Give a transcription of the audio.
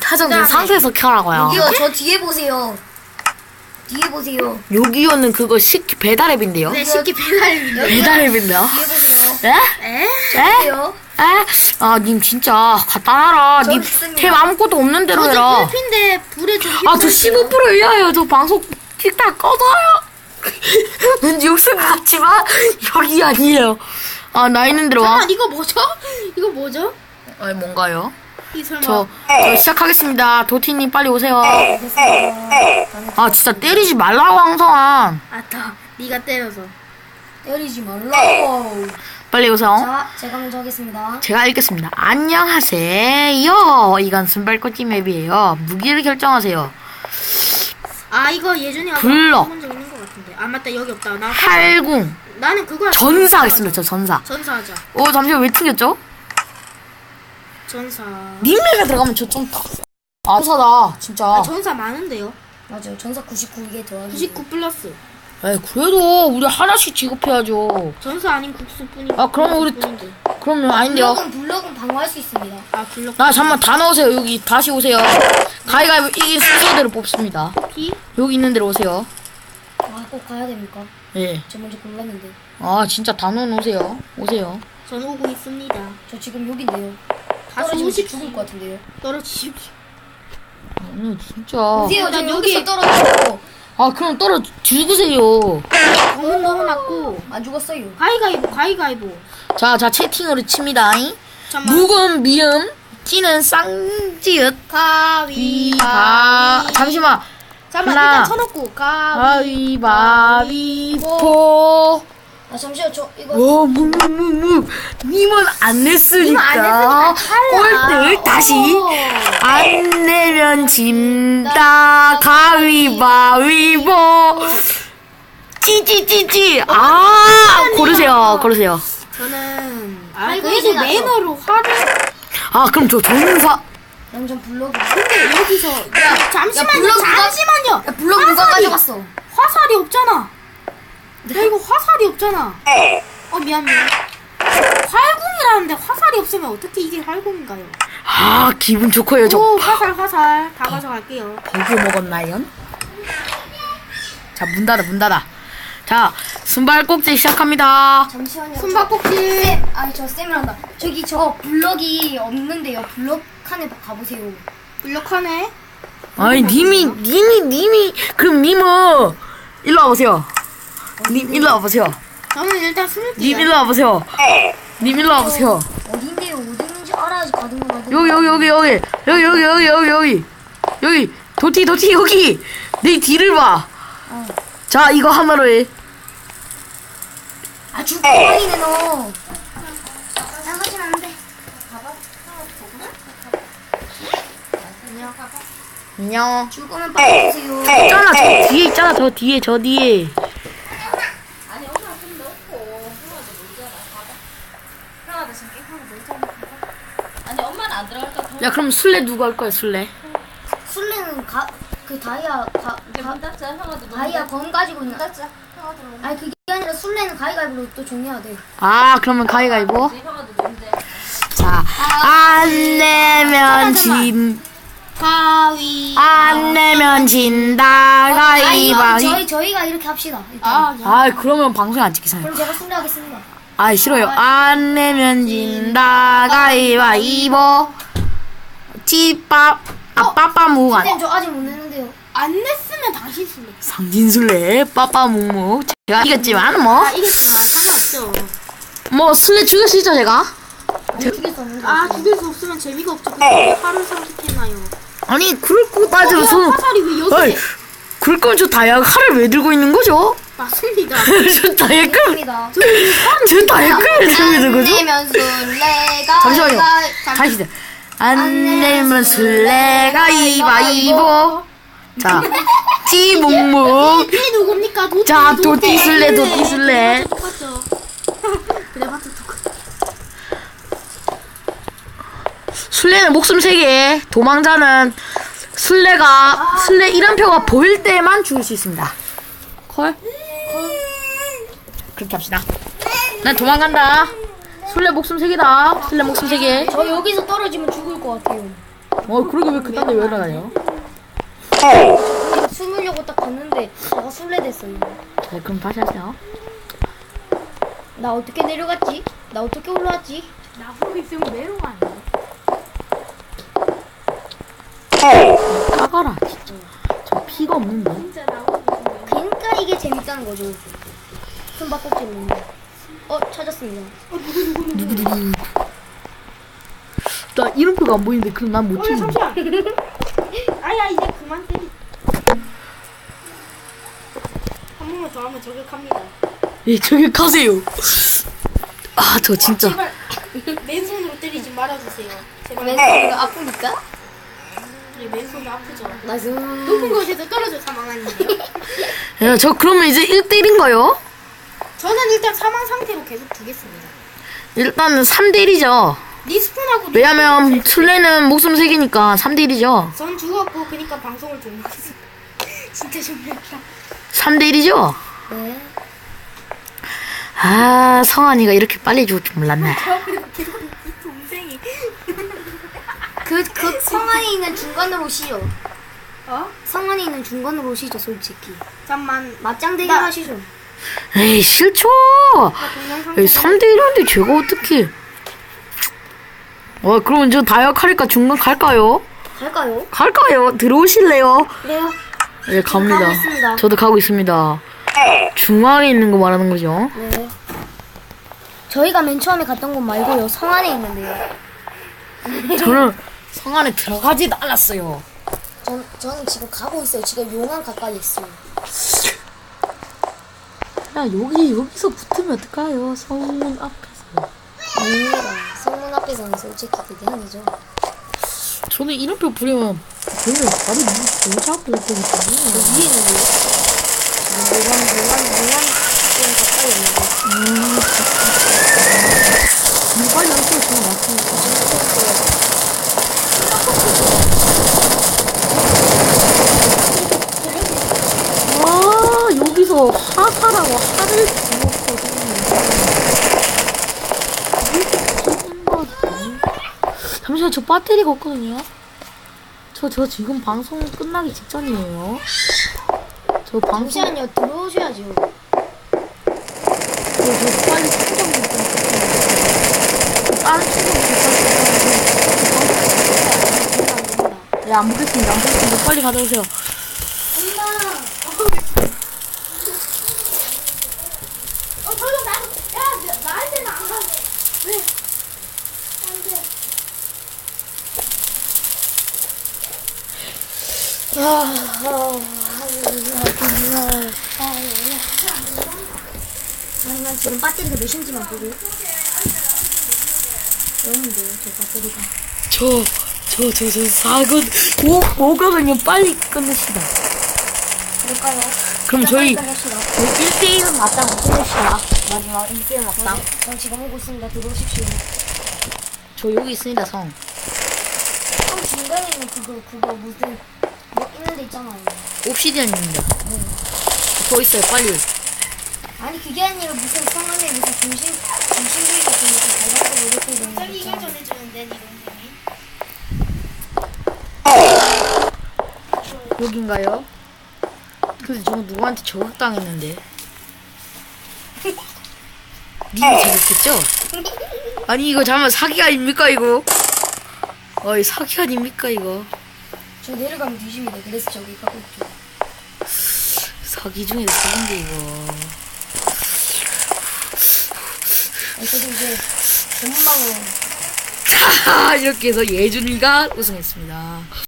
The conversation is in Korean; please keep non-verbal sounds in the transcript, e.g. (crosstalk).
타정된 상태에서 켜라고요. 여기요, 저 뒤에 보세요. 뒤에 보세요. 요기요는 그거 식 배달 앱인데요. 네, 쉽게 배달입니다. 배달 앱인데요. 뒤에 보세요. 에? 에? 에? 에? 아, 님 진짜 갖다 놔라. 저님 있습니다. 템 아무것도 없는 대로 저도 해라. 불핀데 불에 좀. 아, 저 15% 이하예요. 저 방송 일단 꺼져요. (laughs) 왠지 것 같지만 여기 아니에요. 아, 나 있는 대로 와. 잠깐 이거 뭐죠? 이거 뭐죠? 아니, 뭔가요? 이 설마. 저, 저 시작하겠습니다. 도티님 빨리 오세요. 아, 진짜 때리지 말라고 항상. 아따, 네가 때려서. 때리지 말라고. 빨리 오세요. 자, 제가 먼저 하겠습니다. 제가 읽겠습니다. 안녕하세요. 이건 순발꽃이 맵이에요. 무기를 결정하세요. 아 이거 예전에 아까 불러. 적 있는 것 같은데. 아 맞다 여기 없다. 나 할궁. 나는 그거. 전사 하겠습니다. 저 전사. 전사하자. 오, 잠시만 왜 튕겼죠? 전사. 닉네가 들어가면 저좀 아, 사다 진짜. 아, 전사 많은데요. 맞아요. 전사 99개 더하기. 99 플러스. 에이, 그래도 우리 하나씩 지급해야죠. 전사 아닌 국수뿐이. 아, 그러면 우리 국수뿐인데. 그러면 아닌데요. 블럭은 블럭은 방어할 수 있습니다. 아 블럭. 나 잠만 다 넣으세요. 여기 다시 오세요. 가위가위 이긴 순서대로 뽑습니다. 피. 여기 있는 데로 오세요. 아, 꼭 가야 됩니까? 예. 저 먼저 골랐는데. 아, 진짜 다 넣어놓으세요. 오세요. 전 오고 있습니다. 저 지금 여긴데요. 떨어지면 오십 죽을 것 같은데요. 떨어지십시오. 아니, 진짜. 보세요, 저 일단 여기서 여기- 떨어졌고 아, 그럼 떨어 죽으세요. 검은 넣어놨고. 안 죽었어요. 가위가위보 가위가위보. 자, 자, 채팅으로 칩니다. 잠만. 묵은 미음, 찌는 쌍지읒. 가위. 아, 잠시만. 잠만 하나. 일단 쳐놓고 가위. 가위바위보. 아 잠시만 저 이거 오, 묵묵묵묵. 님은 안 냈으니까. 안 냈으니까 꼴등 다시. 안 내면 진다. 가위바위보. 찌찌찌찌. 아, 고르세요. 고르세요. 저는 아 아이고, 그래도 이제 매너로 화를. 아, 그럼 저 전사. 남전 블럭. 근데 여기서 야, 잠시만요. 누가- 잠시만요. 야 블럭 누가 화살이- 가져갔어? 화살이 없잖아. 야 이거 화살이 없잖아. 어 미안 미안. 활궁이라는데 화살이 없으면 어떻게 이게 활궁인가요? 아, 기분 좋고요. 저 오 화살 화살 다 가져갈게요. 버그 먹었나요? 자, 문 닫아, 문 닫아. 자, 순발꼭질 시작합니다. 잠시만요. 숨바꼭질. 쌤, 아저 쌤이란다. 저기 저 블럭이 없는데요. 블럭 칸에 가보세요. 블럭하네. 아니, 님이, 님이, 님이, 그럼 님은, 일로 와보세요. 님, 일로 와보세요. 저는 일단 님, 숨을게요. 일로 와보세요. 님, 일로 와보세요. 어딘데요? 어디 있는지 알아야지 가는 거 가는 여기, 여기, 여기, 여기. 여기, 여기, 여기, 여기, 여기. 여기, 도티, 도티, 여기. 내 뒤를 봐. 자, 이거 하나로 해. 아 죽방이네 너. 나가지면 안 돼. 안녕. 죽으면 빨리 오세요. 있잖아, 저 뒤에 있잖아, 저 뒤에, 저 뒤에. 야, 그럼 술래 누구 할 거야, 술래? 술래는 가, 그 다이아 가, 가 다이아 검 가지고 있는. 아니 그게 아니라 술래는 가위가위로 또 정해야 돼. 아, 그러면 가위가위보? 자, 안 내면 진, 가위. 안 내면 진다, 아 이거 가위바위. 저희 저희가 이렇게 합시다. 일단. 아, 야. 아, 그러면 방송 안 찍히잖아요. 그럼 제가 술래 하겠습니다. 아, 싫어요. 안 내면 진다, 가위바위보. 찌밥, 아, 빠빠묵. 안- 쌤저 아직 못 내는데요. 안 냈으면 다시 술래. 상진술래, 빠빠묵묵. 제가 이겼지만, 뭐, 아 이겼지만 상관없죠. 뭐, 술래 죽였시죠, 제가? 죽일 수 없는 거. 아 죽일 수 없으면 재미가 없죠. 근데 하루 선택했나요? 아니, 그럴 거 따지면 야, 저는, 화살이 왜 여기? 어이, 그럴 거면 저 다이아 칼을 왜 들고 있는 거죠? 맞습니다. (laughs) 저 다이아 칼, 입니다. 저 다이아 칼을 왜 들고 있는 거죠? 내면 잠시만요. 다시 돼. 안 내면 술래가 이바이보. 자, 찌묵묵. 이 누굽니까? 도티, 자, 도티 술래, 도티 술래. 똑같죠. (laughs) 그래 맞죠 똑같. 술래는 목숨 세 개. 도망자는 술래가 술래 이름표가 보일 때만 죽을 수 있습니다. 콜. 그렇게 합시다. 난 도망간다. 술래 목숨 세 개다. 술래 목숨 세 개. 저 여기서 떨어지면 죽을 것 같아요. 어 그러게 왜 그딴 데왜 나가요? 이거 숨으려고 딱 갔는데 제가 술래 됐어요. 자 그럼 다시 하세요. 나 어떻게 내려갔지? 나 어떻게 올라왔지? 나보고 있으면 메로가 아니야. 까가라 진짜. 저 피가 없는데. 진짜 그러니까 이게 재밌다는 거죠. 숨바꼭질 어 찾았습니다. 나 이름표가 안 보이는데 그럼 난못 어, 찍는. 잠시만. 아야 이제 그만 때리. 한 번만 더 하면 저격합니다. 예 저기 가세요. 아 저 진짜. 제발 맨손으로 때리지 말아주세요. 제발. 왼손이가 아프니까? 예, 맨손이 아프죠. 나이스. 높은 곳에서 떨어져 사망하는데요. 야, 저 그러면 이제 1대1인가요? 저는 일단 사망 상태로 계속 두겠습니다. 일단은 3대1이죠. 리스폰하고 왜냐면 술래는 목숨 3개니까 3대1이죠. 전 죽었고 그러니까 방송을 종료했습니다. (laughs) 진짜 종료했다. 3대1이죠? 네. 아, 성환이가 이렇게 빨리 죽을 줄 몰랐네. 동생이 그, 그 성안에 있는 중간으로 오시죠. 어? 성안에 있는 중간으로 오시죠, 솔직히. 잠만 맞짱 대결 나- 하시죠. 에이, 싫죠. 나 동영상 에이, 3대 1인데 제가 어떻게. 어, 그럼 저 다이어카니까 중간 갈까요? 갈까요? 갈까요? 들어오실래요? 그래요. 네, 갑니다. 가고 있습니다. 저도 가고 있습니다. 중앙에 있는 거 말하는 거죠? 네. 저희가 맨 처음에 갔던 곳 말고요. 성 안에 있는데요. 저는 (laughs) 성 안에 들어가지도 않았어요. 전, 저는 지금 가고 있어요. 지금 용암 가까이 있어요. 야, 여기, 여기서 붙으면 어떡해요? 성문 앞에서. 아닙니다. 성문 앞에서는 솔직히 그게 아니죠. 저는 이름표 부리면, 그러면 바로 거기 그 때문에. 위에 있는데요. 지금 용암, 용암, 용암 좀 가까이 있는데. 이거 빨리 안 써요, 저는 맞습니다. 아, 여기서 화사라고 화를 주었거든요. 잠시만, 저 배터리가 없거든요. 저, 저 지금 방송 끝나기 직전이에요. 저 방송, 저, 잠시만요. 들어오셔야죠. 저 빨리 충전 좀. 다른 충전 좀. 네, 안 보겠습니다. 안 보겠습니다. 빨리 가져오세요. 어 저도 나, 야, 나한테는 안 가네. 왜? 안 돼. 난 지금 배터리가 몇인지만 보고. 여는데요, 저 배터리가. 저, 저, 저, 저, 4건, 5, 5거든요. 빨리 끝냅시다. 그럴까요? 그럼 저희, 끝냅시다. 1대1은 맞짱 끝냅시다. 마지막 1대1 맞짱. 전 지금 오고 있습니다. 들어오십시오. 저 여기 있습니다, 성. 형 중간에 있는 그거, 그거 무슨, 뭐 있는 데 있잖아요. 옵시디언입니다. 더 있어요, 빨리. 아니, 그게 아니라 무슨 성안에 무슨 중심, 중심부위 같은 무슨 달달하고 이렇게 되는 거 저기 이걸. 전해주는데 니 동생이. 여긴가요? 근데 저거 누구한테 저격당했는데. 님이 저격했죠? 아니, 이거 잠깐 사기 아닙니까, 이거? 어이, 사기 아닙니까, 이거? 저 내려가면 뒤집니다. 그래서 저기 가고 있죠. 사기 중에서 사기인데, 이거. 저도 이제 전문방으로 자, 이렇게 해서 예준이가 우승했습니다.